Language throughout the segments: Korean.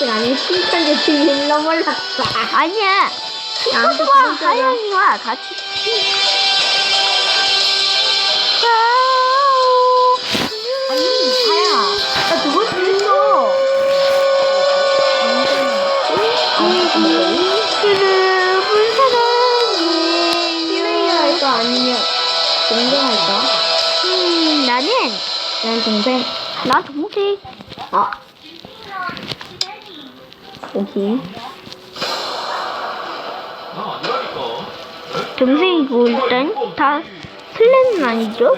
아직 아니 칭찬제 지금 넘어갔어. 아니야. 나한테 피카소와 진짜로. 하양이와 같이. 아니, 다야. 나 두고 싶어. 그룹을 사랑해. 플레이어 할까? 아니면 동생 할까? 음, 나는 난 동생. 나 동생. 아. 오케이. 동생이고 일단 다 슬램은 아니죠?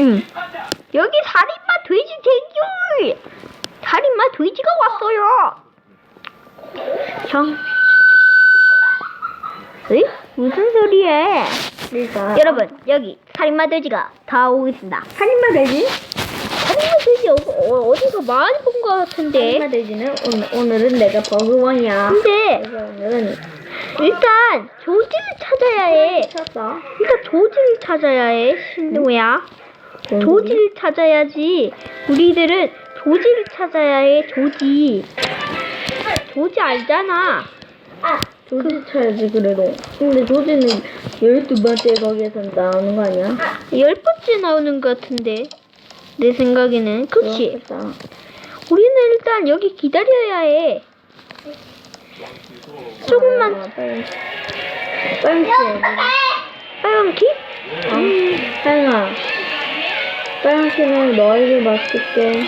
응. 여기 살인마 돼지 대결! 살인마 돼지가 왔어요! 정. 에이? 무슨? 그러니까. 여러분, 여기 살인마 돼지가 다 오고 있습니다. 살인마 돼지? 살인마 돼지 어, 어, 어디서 많이 본 것 같은데? 살인마 돼지는 오늘, 오늘은 내가 버그왕이야. 근데 그래서 오늘은 일단 조지를 찾아야 해. 쳤어. 일단 조지를 찾아야 해, 신동야. 조지를 찾아야지. 우리들은 조지를 찾아야 해, 조지. 조지 알잖아. 아, 조지 쳐야지 그래도. 근데 조지는 열두 번째 거기에서 나오는 거 아니야? 열 번째 나오는 것 같은데. 내 생각에는. 그렇겠다. 우리는 일단 여기 기다려야 해. 조금만 아, 빨리. 빨리. 빨간 키? 어? 하영아. 빨간 키는 너에게 맡길게.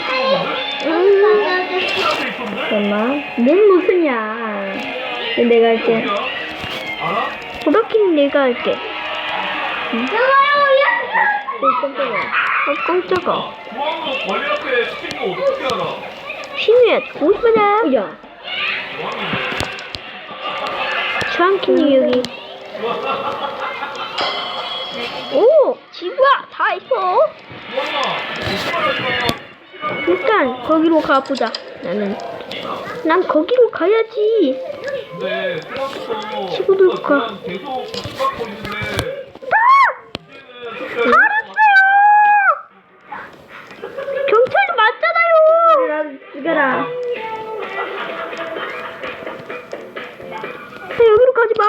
잠깐만. 넌 무슨야? 이거 내가 할게. 보라키는 내가 할게. 그 깜짝아. 중앙으로 관리 앞에 시킨 거 어떻게 알아? 신우야, 조심하자. 야. 주한키님 여기. 오, 지구야, 다 있어. 일단 거기로 가보자. 나는. 난 거기로 가야지. 친구들 가. 계속 가지 마.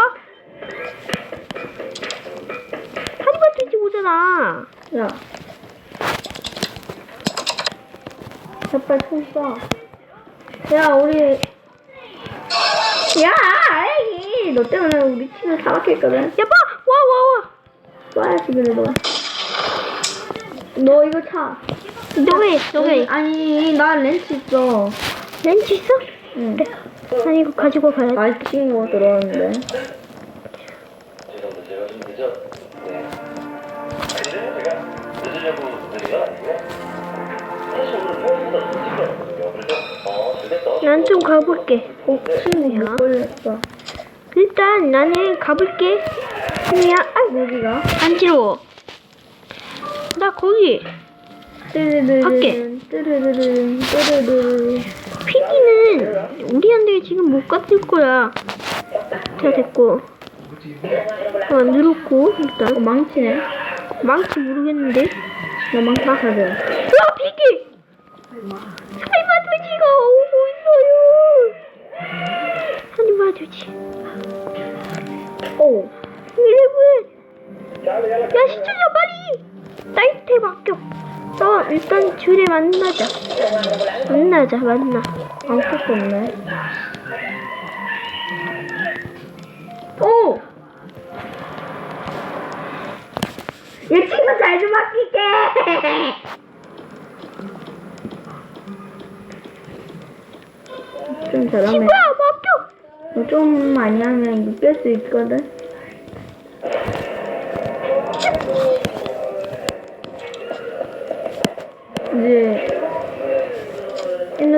하지마 되지 오잖아. 야. 야, 빨리 총 쏴. 야, 우리. 야, 아이, 너 때문에 우리 팀을 사박했거든. 야, 봐, 와, 와, 와. 쏴야지, 그래도. 너 이거 차. 너가 해. 아니, 나 렌치 있어. 렌치 있어? 응. 그 래. 난 이거 가지고 가야 돼. 아, 친구 들어왔는데. 죄송합니다. 제가 좀 늦어. 네. 근데 제가 늦으려고 늦은 건 아니고요. 사실 오늘 무엇보다 늦은 거였거든요. 그래서 어, 늦었어. 난좀 가볼게. 어, 친구 못 걸렸어. 일단 나는 가볼게. 그냥, 아, 여기가? 간지러워. 나 거기. 밖에. 뜨르르르. 뜨르르르. 피기는 우리한테 지금 못 갔을 거야. 자, 됐고. 어, 늘었고, 어, 일단. 망치네. 망치 모르겠는데. 나 망치 가져. 야, 피기! 살인마 돼지가 오고 있어요. 살인마 돼지. 오. 여러분! 야, 시청자 빨리! 사이트에 맡겨. 너 일단 줄에 만나자. 만나자, 만나. 아무것도 없네. 오! 얘 친구 잘좀 맡길게! 좀 잘하네. 친구야, 맡겨! 너좀 많이 하면 이거 뺄수 있거든?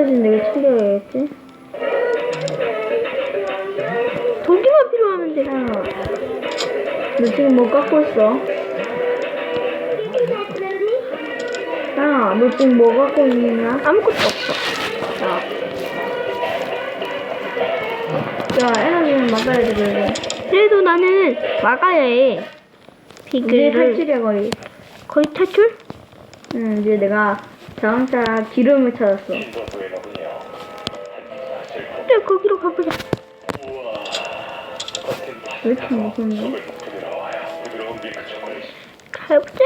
내가 챙겨야겠지? 도기만 필요하면 돼. 하영아 너 지금 뭐 갖고 있어? 하영아 너 지금 뭐 갖고 있느냐? 아무것도 없어. 야, 야 에너지는 막아야지 그래도 그래도 나는 막아야 해. 이제 피그를. 탈출이야 거의 거의 탈출? 응 이제 내가 자동차 기름을 찾았어. 그래 거기로 가보자. 왜 이렇게 초콜릿. 가보자.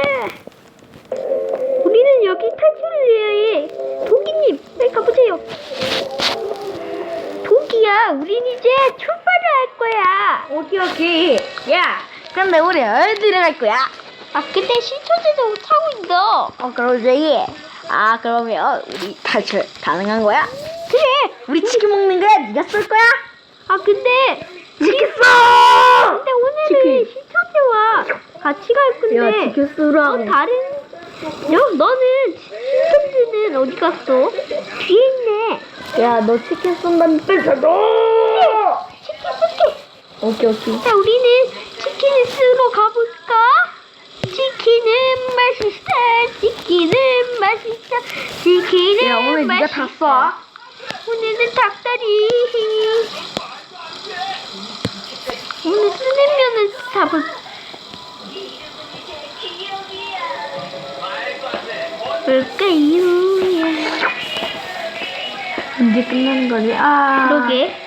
우리는 여기 해. 도기님, 빨리 가보세요. 도기야, 우린 이제 출발을 할 거야. 오케이 오케이. 야, 근데 우리 어디로 갈 거야? 아, 근데 신천지도 타고 있어. 어 그러지. 아 그러면 우리 탈출 가능한 거야? 그래. 우리 치킨 먹는 거야? 네가 쏠 거야? 아, 근데 치켰어. 근데 오늘은 치킨. 신천지와 같이 갈 건데. 야 치킨 쏘라고. 어, 다른 야, 너는 신천지는 어디 갔어? 뒤에 있네. 야너 치킨 쏜다는 뺏어줘. 치킨 쏠게. 오케이 오케이. 자, 우리는 치킨을 쓰러 가볼까? 치킨은 맛있어. 치킨은 맛있어. 치킨은 야 오늘 네가. 다 쏴. 오늘은 닭다리. 오늘 쓰내면은 잡을. 볼까요? 이제 끝나는 거지. 아. 그러게.